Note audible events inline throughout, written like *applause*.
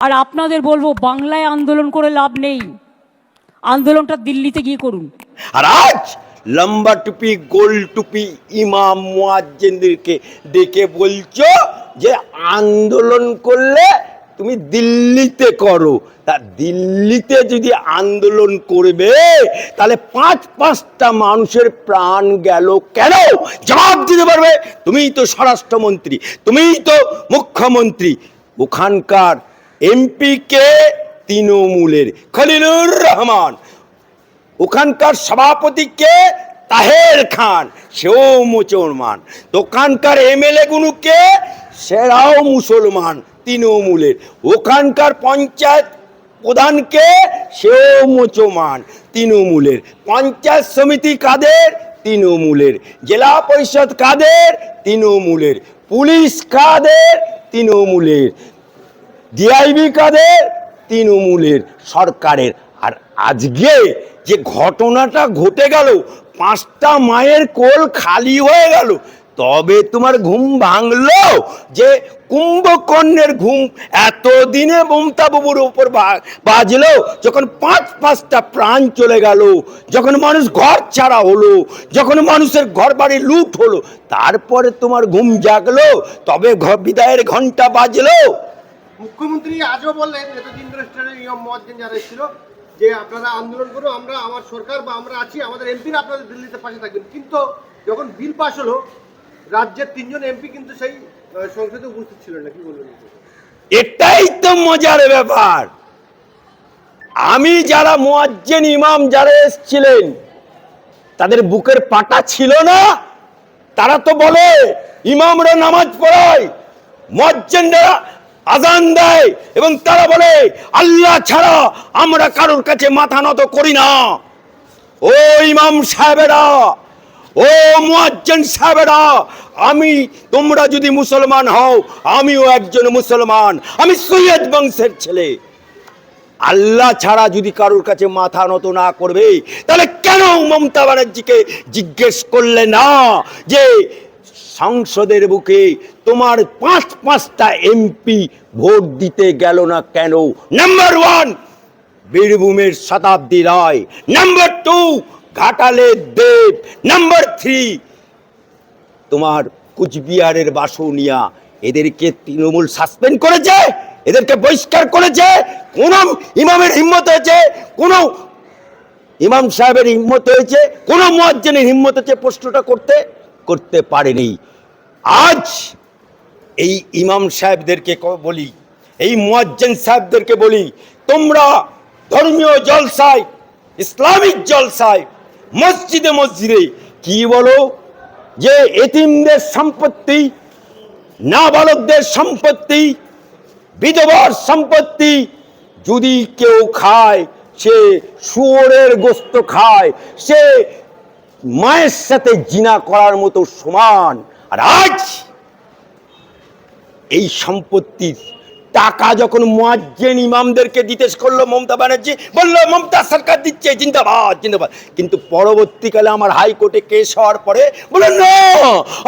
আর আপনাদের বলব, বাংলায় আন্দোলন করে লাভ নেই। আন্দোলনটা দিল্লিতে গিয়ে করুন। আর আজ লম্বা টুপি, গোল টুপি ইমাম মুয়াজ্জিনদেরকে ডেকে বলছো যে আন্দোলন করলে তুমি দিল্লিতে করো। তা দিল্লিতে যদি আন্দোলন করবে, তাহলে পাঁচ পাঁচটা মানুষের প্রাণ গেল কেন? জবাব দিতে পারবে। তুমিই তো স্বরাষ্ট্রমন্ত্রী, তুমিই তো মুখ্যমন্ত্রী। ওখানকার এমপি কে তৃণমূলের খলিলুর রহমান ওখানকার সভাপতিকে তাহের খান, সেও মুসলমান। দোকানকার এমএলএ গুলোকে সেরাও মুসলমান তৃণমূলের ওখানকার পঞ্চায়েত প্রধানকে সেও মুসলমান তৃণমূলের পঞ্চায়েত সমিতি কাদের? তৃণমূলের জেলা পরিষদ কাদের? তৃণমূলের পুলিশ কাদের? তৃণমূলের ডিআইবি কাদের? তৃণমূলের সরকারের। আর আজকে যে ঘটনাটা ঘটে গেল, পাঁচটা মায়ের কোল খালি হয়ে গেল, তবে তোমার ঘুম ভাঙলো যে কুম্ভকর্ণের ঘুম এতদিনে মমতা বাবুর উপর বাজলো, যখন পাঁচ পাঁচটা প্রাণ চলে গেল, যখন মানুষ ঘর ছাড়া হলো, যখন মানুষের ঘর বাড়ি লুট হলো, তারপরে তোমার ঘুম জাগলো, তবে বিদায়ের ঘণ্টা বাজলো। মুখ্যমন্ত্রী আজও বললেন, এতদিন ধরে নিয়ম মহাজ্জেন যারা এসেছিল, যে আপনারা আন্দোলন করুন, আমরা, আমার সরকার বা আমরা আছি, আমাদের এমপিরা আপনাদের দিল্লিতে পাশে থাকবেন। কিন্তু যখন বিল পাস হলো, রাজ্যের তিনজন এমপি কিন্তু সেই সংসদে উপস্থিত ছিলেন না, কি বলবেন এটাই তো মজার ব্যাপার। আমি যারা মোয়াজ্জেন ইমাম যারা এসছিলেন, তাদের বুকের পাটা ছিল না? তারা তো বলে, ইমামরা নামাজ পড়ায়, মোয়াজ্জেনরা আজান দেয় এবং তারা বলে, আল্লাহ ছাড়া আমরা কারোর কাছে মাথা নত করি না। ও ইমাম সাহেবেরা, ও মুয়াজ্জেন সাহেবেরা, আমি, তোমরা যদি মুসলমান হও, আমিও একজন মুসলমান, আমি সৈয়দ বংশের ছেলে। আল্লাহ ছাড়া যদি কারোর কাছে মাথা নত না করবে, তাহলে কেন মমতা ব্যানার্জিকে জিজ্ঞেস করলে না যে সংসদের বুকে তোমার পাঁচ পাঁচটা এমপি ভোট দিতে গেল না কেন? নাম্বার ওয়ান বীরভূমের শতাব্দী রায়। নাম্বার টু ঘাটালের দেব। নাম্বার থ্রি তোমার কুচবিহারের বাসুনিয়া। এদেরকে তৃণমূল সাসপেন্ড করেছে? এদেরকে বহিষ্কার করেছে? কোন ইমামের হিম্মত হয়েছে? কোন ইমাম সাহেবের হিম্মত হয়েছে? কোন মুয়াজ্জিনের হিম্মত হয়েছে প্রশ্নটা করতে? করতে পারেনি। আজ এই ইমাম সাহেবদেরকে বলি, এই মুয়াজ্জিন সাহেবদেরকে বলি, তোমরা ধর্মীয় জলসায়, ইসলামিক জলসায়, মসজিদে মসজিদে কি বলো যে এতিমদের সম্পত্তি, নাবালকদের সম্পত্তি, বিধবার সম্পত্তি যদি কেউ খায়, সে শুয়োরের গোস্ত খায়, সে মায়ের সাথে জিনা করার মতো সমান। আর আজ এই সম্পত্তির টাকা যখন মোয়াজ্জেন ইমামদেরকে দিতে করল, মমতা ব্যানার্জি বলল, মমতা সরকার দিচ্ছে, জিন্দাবাদ জিন্দাবাদ। কিন্তু পরবর্তীকালে আমার হাইকোর্টে কেস হওয়ার পরে বলে না,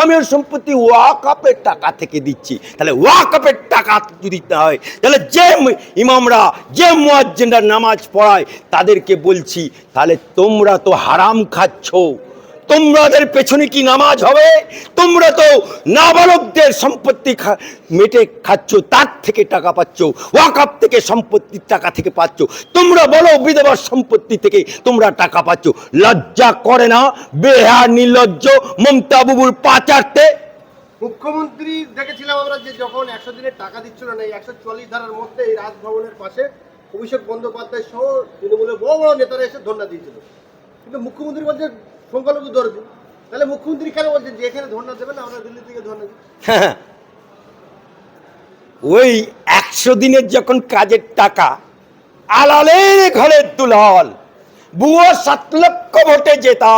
আমি ওর সম্পত্তি ওয়াকাপের টাকা থেকে দিচ্ছি। তাহলে ওয়াকাপের টাকা যদি হয়, তাহলে যে ইমামরা, যে মোয়াজ্জেনরা নামাজ পড়ায়, তাদেরকে বলছি, তাহলে তোমরা তো হারাম খাচ্ছো। তোমাদের পেছনে কি নামাজ হবে? তোমরা তো নাবালকদের সম্পত্তি মেটে খাচ্ছ, তার থেকে টাকা পাচ্ছ ওয়াকাপ থেকে সম্পত্তির টাকা থেকে পাচ্ছ। তোমরা বলো, বিধবার সম্পত্তি থেকে তোমরা টাকা পাচ্ছ। লজ্জা করে না বেহা নির্লজ্জ, মমতা বুবুর পা চাটতে মুখ্যমন্ত্রী, দেখেছিলাম আমরা যে যখন একশো দিনের টাকা দিচ্ছিল না, এই একশো চল্লিশ ধারার মধ্যে এই রাজভবনের পাশে অভিষেক বন্দ্যোপাধ্যায় সহ তৃণমূলের বড় বড় নেতারা এসে ধর্ণা দিয়েছিল। কিন্তু মুখ্যমন্ত্রী বলছে সংখ্যালঘু ধরবে তাহলে মুখ্যমন্ত্রী কেন বলছেন যে এখানে ধর্ণা দেবেন আমরা দিল্লি থেকে ধর্ণা হ্যাঁ *laughs* ওই একশো দিনের যখন কাজের টাকা আলালের ঘরের দুলাল, বুয়ো সাত লক্ষ ভোটে জেতা,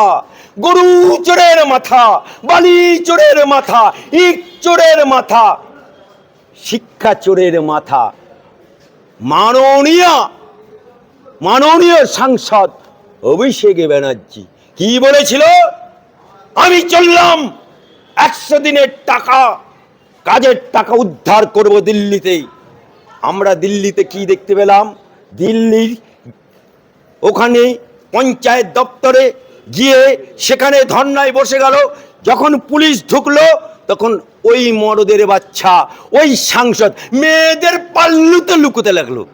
গরু চোরের মাথা, বালি চোরের মাথা, ইট চোরের মাথা, শিক্ষা চোরের মাথা, মাননীয় মাননীয় সাংসদ অভিষেক ব্যানার্জি। কি বলেছিল? আমি চললাম। একশো দিনের টাকা, কাজের টাকা উদ্ধার করব দিল্লিতে। আমরা দিল্লিতে কি দেখতে পেলাম? দিল্লির ওখানে পঞ্চায়েত দপ্তরে গিয়ে সেখানে ধর্নায় বসে গেল। যখন পুলিশ ঢুকলো, তখন ওই মরদের বাচ্চা, ওই সাংসদ মেয়েদের পাল্লুতে লুকোতে লাগল।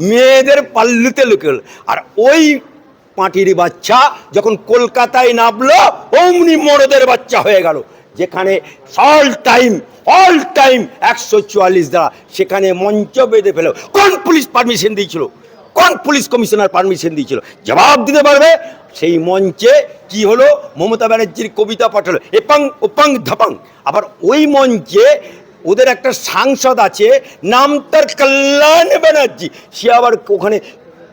মেয়েদের পাল্লুতে লুকল। আর ওই পাঁটির বাচ্চা যখন কলকাতায় নামলো, অমনি মরদের বাচ্চা হয়ে গেল। যেখানে অল টাইম অল টাইম একশো চুয়াল্লিশ দ্বারা সেখানে মঞ্চ বেঁধে ফেলো। কোন পুলিশ পারমিশন দিয়েছিল? কোন পুলিশ কমিশনার পারমিশন দিয়েছিল? জবাব দিতে পারবে? সেই মঞ্চে কি হলো? মমতা ব্যানার্জির কবিতা পাঠালো। এপাং, ওপাং, ধাপাং। আবার ওই মঞ্চে ওদের একটা সাংসদ আছে, নাম তার কল্যাণ ব্যানার্জি। সে আবার ওখানে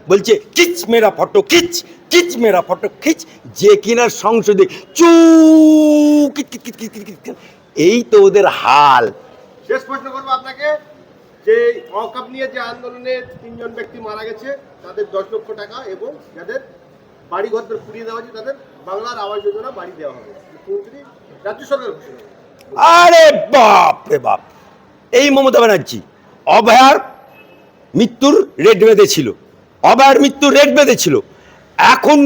বলছে কিচ মেরা ফটো কিচ কিচ মেরা ফটো খিচ যে কিনা সংসদে চু কিচ কিচ কিচ কিচ কিচ। এই তো ওদের হাল। শেষ প্রশ্ন করব আপনাকে। যে অকাপ নিয়ে যে আন্দোলনে তিনজন ব্যক্তি মারা গেছে তাদের দশ লক্ষ টাকা এবং যাদের বাড়ি ঘর পুড়িয়ে দেওয়া হয়েছে তাদের বাংলার আবাস যোজনা বাড়ি দেওয়া হবে। মুখ্যমন্ত্রী রাজ্য সরকার ঘোষণা। আরে বাপ রে বাপ! এই মমতা ব্যানার্জি অভয়ার মৃত্যুর রেট বেঁধেছিল অভয়ার মৃত্যুর রেট বেঁধেছিল। এখন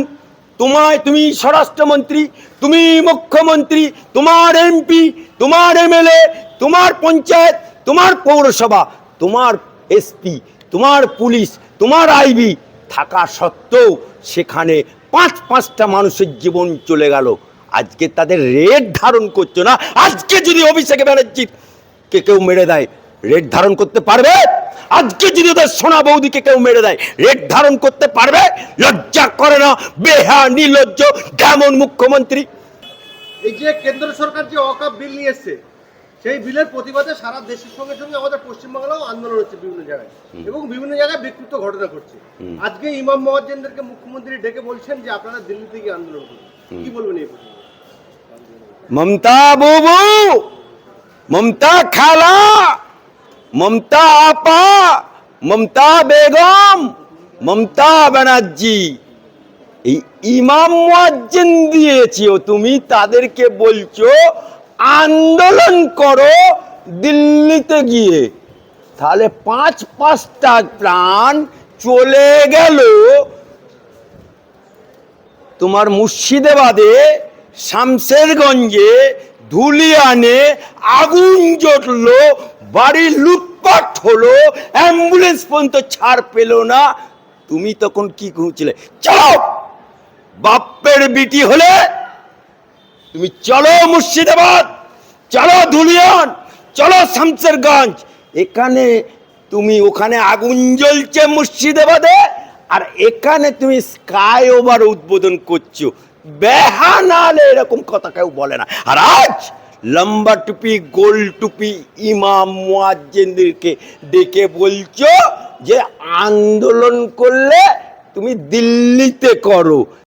তোমায় তুমি স্বরাষ্ট্রমন্ত্রী, তুমি মুখ্যমন্ত্রী, তোমার এমপি, তোমার এমএলএ, তোমার পঞ্চায়েত, তোমার পৌরসভা, তোমার এসপি, তোমার পুলিশ, তোমার আইবি থাকা সত্ত্বেও সেখানে পাঁচ পাঁচটা মানুষের জীবন চলে গেল। আজকে তাদের রেড ধারণ করছ না? আজকে যদি অভিষেক ব্যানার্জির কে কেউ মেরে দেয়, রেড ধারণ করতে পারবে? আজকে যদি ওদের সোনা বৌদিকে কেউ মেরে দেয় রেড ধারণ করতে পারবে? লজ্জা করে না বেহা নির্লজ্জ কেমন মুখ্যমন্ত্রী। এই যে কেন্দ্র সরকার যে অকাপ বিল নিয়ে এসছে সেই বিলের প্রতিবাদে সারা দেশের সঙ্গে সঙ্গে আমাদের পশ্চিমবাংলাও আন্দোলন হচ্ছে বিভিন্ন জায়গায়। এবং বিভিন্ন জায়গায় বিকৃত ঘটনা ঘটছে। আজকে ইমাম মহাজ্জেনদেরকে মুখ্যমন্ত্রী ডেকে বলছেন যে আপনারা দিল্লিতে গিয়ে আন্দোলন করুন। কি বলবেন এই মমতা বাবু! মমতা খালা! মমতা আপা, মমতা বেগম, মমতা ব্যানার্জি। এই ইমাম মুয়াজ্জিন দিয়েছ তুমি তাদেরকে বলছো, আন্দোলন করো দিল্লিতে গিয়ে। তাহলে পাঁচ পাঁচটা প্রাণ চলে গেল। তোমার মুর্শিদাবাদে, শামশেরগঞ্জে ধুলিয়ানে আগুন জ্বললো বাড়ি লুটপাট হলো অ্যাম্বুলেন্স পর্যন্ত ছাড় পেল না। তুমি তখন কি ঘুরছিলে চলো, বাপ্পের বিটি হলে তুমি চলো মুর্শিদাবাদ, চলো ধুলিয়ান, চলো শামশেরগঞ্জ এখানে তুমি, ওখানে আগুন জ্বলছে মুর্শিদাবাদে, আর এখানে তুমি স্কাই ওভার উদ্বোধন করছ। বেহানালে এরকম কথা কেউ বলে না। আর আজ লম্বা টুপি গোল টুপি ইমাম মুয়াজ্জিনদেরকে ডেকে বলছো যে আন্দোলন করলে তুমি দিল্লিতে করো।